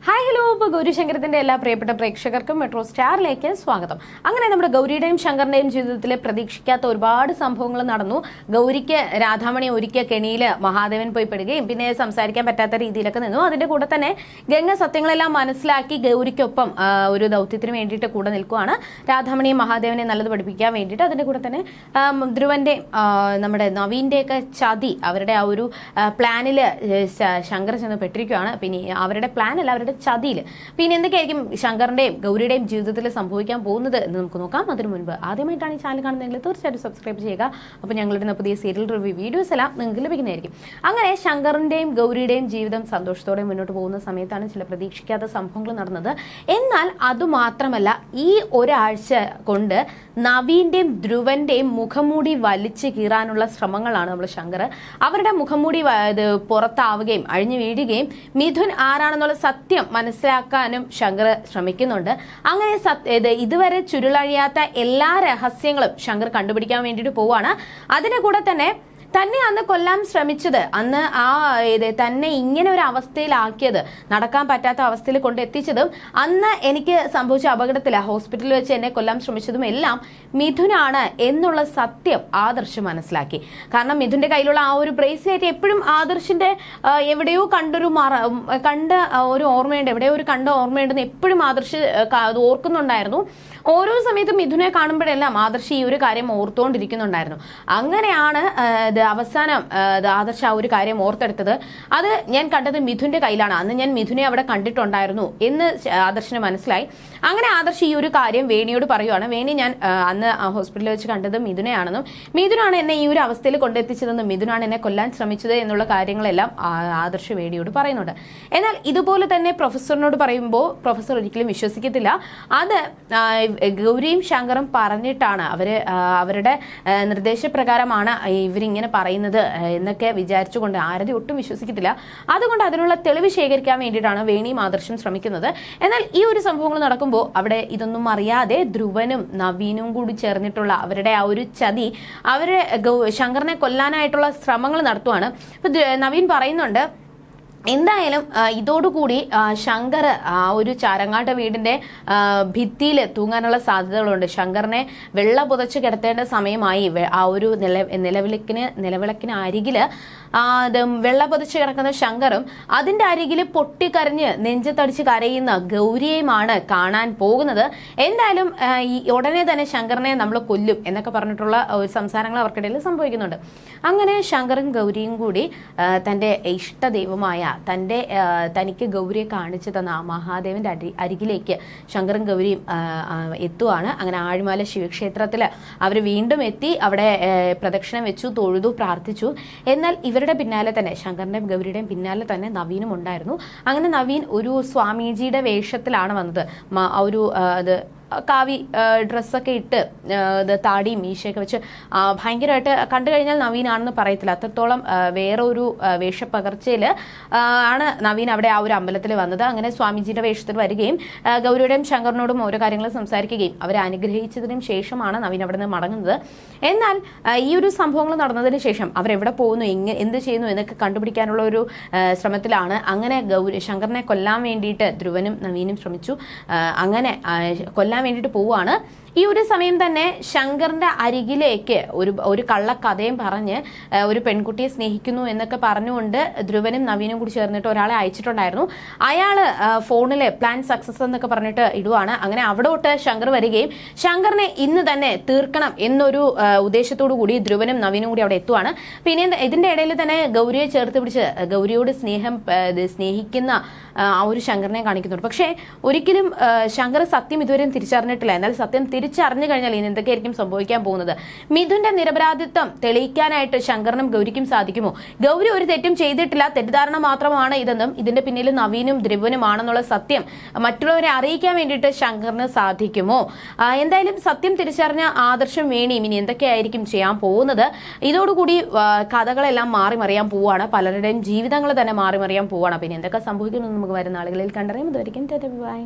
Hi hello ഇപ്പോൾ ഗൗരിശങ്കരത്തിന്റെ എല്ലാ പ്രിയപ്പെട്ട പ്രേക്ഷകർക്കും മെട്രോ സ്റ്റാറിലേക്ക് സ്വാഗതം. അങ്ങനെ നമ്മുടെ ഗൗരിയുടെയും ശങ്കറിന്റെയും ജീവിതത്തിൽ പ്രതീക്ഷിക്കാത്ത ഒരുപാട് സംഭവങ്ങൾ നടന്നു. ഗൗരിക്ക് രാധാമണി ഒരുക്കിയ കെണിയിൽ മഹാദേവൻ പോയി പെടുകയും പിന്നെ സംസാരിക്കാൻ പറ്റാത്ത രീതിയിലൊക്കെ നിന്നു. അതിന്റെ കൂടെ തന്നെ ഗംഗ സത്യങ്ങളെല്ലാം മനസ്സിലാക്കി ഗൗരിക്കൊപ്പം ഒരു ദൗത്യത്തിന് വേണ്ടിയിട്ട് കൂടെ നിൽക്കുകയാണ് രാധാമണിയും മഹാദേവനെ നല്ലത് പഠിപ്പിക്കാൻ വേണ്ടിയിട്ട് അതിന്റെ കൂടെ തന്നെ ധ്രുവന്റെ നമ്മുടെ നവീന്റെയൊക്കെ ചതി അവരുടെ ആ ഒരു പ്ലാനിൽ ശങ്കർ ചെന്ന് പെട്ടിരിക്കുകയാണ് പിന്നെ അവരുടെ പ്ലാൻ അല്ല അവരുടെ ചതിയിൽ പിന്നെ എന്തൊക്കെയായിരിക്കും ശങ്കറിന്റെയും ഗൗരിയുടെയും ജീവിതത്തിൽ സംഭവിക്കാൻ പോകുന്നത് എന്ന് നമുക്ക് നോക്കാം. അതിനു മുൻപ് ആദ്യമായിട്ടാണ് ഈ ചാനൽ കാണുന്നതെങ്കിൽ തീർച്ചയായിട്ടും സബ്സ്ക്രൈബ് ചെയ്യുക. അപ്പോൾ ഞങ്ങളുടെ പുതിയ സീരിയൽ റിവ്യൂ വീഡിയോസ് എല്ലാം നിങ്ങൾക്ക് ലഭിക്കുന്നതായിരിക്കും. അങ്ങനെ ശങ്കറിന്റെയും ഗൗരിയുടെയും ജീവിതം സന്തോഷത്തോടെ മുന്നോട്ട് പോകുന്ന സമയത്താണ് ചില പ്രതീക്ഷിക്കാത്ത സംഭവങ്ങൾ നടന്നത്. എന്നാൽ അതുമാത്രമല്ല ഈ ഒരാഴ്ച കൊണ്ട് നവീന്റെയും ധ്രുവന്റെയും മുഖംമൂടി വലിച്ചു കീറാനുള്ള ശ്രമങ്ങളാണ് നമ്മൾ ശങ്കർ അവരുടെ മുഖംമൂടി പുറത്താവുകയും അഴിഞ്ഞു വീഴുകയും മിഥുൻ ആരാണെന്നുള്ള സത്യം മനസ്സിലാക്കാനും ശങ്കർ ശ്രമിക്കുന്നുണ്ട്. അങ്ങനെ ഇത് ഇതുവരെ ചുരുളഴിയാത്ത എല്ലാ രഹസ്യങ്ങളും ശങ്കർ കണ്ടുപിടിക്കാൻ വേണ്ടിയിട്ട് പോവുകയാണ് അതിന്റെ കൂടെ തന്നെ തന്നെ അന്ന് കൊല്ലാൻ ശ്രമിച്ചത്. അന്ന് ആ തന്നെ ഇങ്ങനെ ഒരു അവസ്ഥയിലാക്കിയത്. നടക്കാൻ പറ്റാത്ത അവസ്ഥയിൽ കൊണ്ടെത്തിച്ചതും അന്ന് എനിക്ക് സംഭവിച്ച അപകടത്തിൽ ഹോസ്പിറ്റലിൽ വെച്ച് എന്നെ കൊല്ലാൻ ശ്രമിച്ചതും എല്ലാം മിഥുനാണ് എന്നുള്ള സത്യം ആദർശ് മനസ്സിലാക്കി. കാരണം മിഥുന്റെ കയ്യിലുള്ള ആ ഒരു ബ്രേസ്ലെറ്റ് എപ്പോഴും ആദർശിന്റെ എവിടെയോ കണ്ടൊരു മറ കണ്ട ഒരു ഓർമ്മയുണ്ട്. എവിടെയോ ഒരു കണ്ട ഓർമ്മയുണ്ടെന്ന് എപ്പോഴും ആദർശ് ഓർക്കുന്നുണ്ടായിരുന്നു. ഓരോ സമയത്തും മിഥുനെ കാണുമ്പോഴെല്ലാം ആദർശ് ഈ ഒരു കാര്യം ഓർത്തുകൊണ്ടിരിക്കുന്നുണ്ടായിരുന്നു അങ്ങനെയാണ് അവസാനം ആദർശ ആ ഒരു കാര്യം ഓർത്തെടുത്തത്. അത് ഞാൻ കണ്ടത് മിഥുന്റെ കയ്യിലാണ്. അന്ന് ഞാൻ മിഥുനെ അവിടെ കണ്ടിട്ടുണ്ടായിരുന്നു എന്ന് ആദർശന് മനസ്സിലായി. അങ്ങനെ ആദർശ് ഈ ഒരു കാര്യം വേണിയോട് പറയുവാണ്. വേണി ഞാൻ അന്ന് ഹോസ്പിറ്റലിൽ വെച്ച് കണ്ടത് മിഥുനെയാണെന്നും മിഥുനാണ് എന്നെ ഈ ഒരു അവസ്ഥയിൽ കൊണ്ടെത്തിച്ചതെന്നും മിഥുനാണ് എന്നെ കൊല്ലാൻ ശ്രമിച്ചത് എന്നുള്ള കാര്യങ്ങളെല്ലാം ആദർശ വേണിയോട് പറയുന്നുണ്ട്. എന്നാൽ ഇതുപോലെ തന്നെ പ്രൊഫസറിനോട് പറയുമ്പോൾ പ്രൊഫസർ ഒരിക്കലും വിശ്വസിക്കത്തില്ല. അത് ഗൗരിയും ശങ്കറും പറഞ്ഞിട്ടാണ്. അവർ അവരുടെ നിർദ്ദേശപ്രകാരമാണ് ഇവരിങ്ങനെ പറയുന്നത് എന്നൊക്കെ വിചാരിച്ചുകൊണ്ട് ആരതി ഒട്ടും വിശ്വസിക്കത്തില്ല. അതുകൊണ്ട് അതിനുള്ള തെളിവ് ശേഖരിക്കാൻ വേണ്ടിയിട്ടാണ് വേണിയും ആദർശം ശ്രമിക്കുന്നത്. എന്നാൽ ഈ ഒരു സംഭവങ്ങൾ നടക്കുമ്പോൾ അവിടെ ഇതൊന്നും അറിയാതെ ധ്രുവനും നവീനും കൂടി ചേർന്നിട്ടുള്ള അവരുടെ ആ ഒരു ചതി അവരെ ശങ്കറിനെ കൊല്ലാനായിട്ടുള്ള ശ്രമങ്ങൾ നടത്തുവാണ്. നവീൻ പറയുന്നുണ്ട് എന്തായാലും ഇതോടുകൂടി ശങ്കർ ആ ഒരു ചാരങ്ങാട്ട വീടിന്റെ ഭിത്തിയിൽ തൂങ്ങാനുള്ള സാധ്യതകളുണ്ട്. ശങ്കറിനെ വെള്ള പുതച്ച് കിടത്തേണ്ട സമയമായി. ആ ഒരു നില നിലവിളക്കിന് നിലവിളക്കിന് അരികിൽ ആ, വെള്ള പുതച്ച് കിടക്കുന്ന ശങ്കറും അതിന്റെ അരികിൽ പൊട്ടിക്കരഞ്ഞ് നെഞ്ചത്തടിച്ച് കരയുന്ന ഗൗരിയെയുമാണ് കാണാൻ പോകുന്നത്. എന്തായാലും ഈ ഉടനെ തന്നെ ശങ്കറിനെ നമ്മൾ കൊല്ലും എന്നൊക്കെ പറഞ്ഞിട്ടുള്ള ഒരു സംസാരങ്ങൾ അവർക്കിടയിൽ സംഭവിക്കുന്നുണ്ട്. അങ്ങനെ ശങ്കറും ഗൗരിയും കൂടി തന്റെ ഇഷ്ടദൈവമായ തന്റെ ആ, തനിക്ക് ഗൗരിയെ കാണിച്ചു തന്ന ആ മഹാദേവന്റെ അരി അരികിലേക്ക് ശങ്കറും ഗൗരിയും എത്തുവാണ്. അങ്ങനെ ആഴിമാല ശിവക്ഷേത്രത്തിൽ അവർ വീണ്ടും എത്തി അവിടെ പ്രദക്ഷിണം വെച്ചു തൊഴുതു പ്രാർത്ഥിച്ചു. എന്നാൽ ഇവരുടെ പിന്നാലെ തന്നെ ശങ്കറിന്റെയും ഗൗരിയുടെയും പിന്നാലെ തന്നെ നവീനും ഉണ്ടായിരുന്നു. അങ്ങനെ നവീൻ ഒരു സ്വാമിജിയുടെ വേഷത്തിലാണ് വന്നത്. ഒരു അത് കാവി ഡ്രസ്സൊക്കെ ഇട്ട് താടിയും മീശയൊക്കെ വെച്ച് ഭയങ്കരമായിട്ട് കണ്ടു കഴിഞ്ഞാൽ നവീനാണെന്ന് പറയത്തില്ല. അത്രത്തോളം വേറെ ഒരു വേഷപ്പകർച്ചയിൽ ആണ് നവീൻ അവിടെ ആ ഒരു അമ്പലത്തിൽ വന്നത്. അങ്ങനെ സ്വാമിജിയുടെ വേഷത്തിൽ വരികയും ഗൗരിയുടെയും ശങ്കറിനോടും ഓരോ കാര്യങ്ങൾ സംസാരിക്കുകയും അവരെ അനുഗ്രഹിച്ചതിനും ശേഷമാണ് നവീൻ അവിടെ നിന്ന് മടങ്ങുന്നത്. എന്നാൽ ഈ ഒരു സംഭവങ്ങൾ നടന്നതിന് ശേഷം അവരെവിടെ പോകുന്നു എങ്ങനെ എന്ത് ചെയ്യുന്നു എന്നൊക്കെ കണ്ടുപിടിക്കാനുള്ള ഒരു ശ്രമത്തിലാണ്. അങ്ങനെ ഗൗരി ശങ്കറിനെ കൊല്ലാൻ വേണ്ടിയിട്ട് ധ്രുവനും നവീനും ശ്രമിച്ചു. അങ്ങനെ കൊല്ലാൻ വേണ്ടിയിട്ട് പോവുകയാണ് ഈ ഒരു സമയം തന്നെ ശങ്കറിന്റെ അരികിലേക്ക് ഒരു ഒരു കള്ളക്കഥയും പറഞ്ഞ് ഒരു പെൺകുട്ടിയെ സ്നേഹിക്കുന്നു എന്നൊക്കെ പറഞ്ഞുകൊണ്ട് ധ്രുവനും നവീനും കൂടി ചേർന്നിട്ട് ഒരാളെ അയച്ചിട്ടുണ്ടായിരുന്നു. അയാൾ ഫോണിൽ പ്ലാൻ സക്സസ് എന്നൊക്കെ പറഞ്ഞിട്ട് ഇടുവാണ്. അങ്ങനെ അവിടോട്ട് ശങ്കർ വരികയും ശങ്കറിനെ ഇന്ന് തന്നെ തീർക്കണം എന്നൊരു ഉദ്ദേശത്തോടു കൂടി ധ്രുവനും നവീനും കൂടി അവിടെ എത്തുവാണ്. പിന്നെ ഇതിന്റെ ഇടയിൽ തന്നെ ഗൗരിയെ ചേർത്ത് പിടിച്ച് ഗൗരിയോട് സ്നേഹം സ്നേഹിക്കുന്ന ആ, ഒരു ശങ്കറിനെ കാണിക്കുന്നുണ്ട്. പക്ഷേ ഒരിക്കലും ശങ്കർ സത്യം ഇതുവരെയും തിരിച്ചറിഞ്ഞിട്ടില്ല. എന്നാൽ സത്യം തിരിച്ചറിഞ്ഞു കഴിഞ്ഞാൽ ഇനി എന്തൊക്കെയായിരിക്കും സംഭവിക്കാൻ പോകുന്നത്? മിഥുന്റെ നിരപരാധിത്വം തെളിയിക്കാനായിട്ട് ശങ്കറിനും ഗൗരിക്കും സാധിക്കുമോ? ഗൗരി ഒരു തെറ്റും ചെയ്തിട്ടില്ല. തെറ്റിദ്ധാരണ മാത്രമാണ് ഇതെന്നും ഇതിന്റെ പിന്നിൽ നവീനും ധ്രുവനുമാണെന്നുള്ള സത്യം മറ്റുള്ളവരെ അറിയിക്കാൻ വേണ്ടിയിട്ട് ശങ്കറിന് സാധിക്കുമോ? എന്തായാലും സത്യം തിരിച്ചറിഞ്ഞ ആദർശം വേണിയും. ഇനി എന്തൊക്കെയായിരിക്കും ചെയ്യാൻ പോകുന്നത്? ഇതോടുകൂടി കഥകളെല്ലാം മാറി മറിയാൻ പോവാണ്. പലരുടെയും ജീവിതങ്ങൾ തന്നെ മാറി മറിയാൻ പോവാണ് പിന്നെ എന്തൊക്കെ സംഭവിക്കുന്നു നമുക്ക് വരുന്ന ആളുകളിൽ കണ്ടറിയാം. അതുവരിക്കും ബൈ.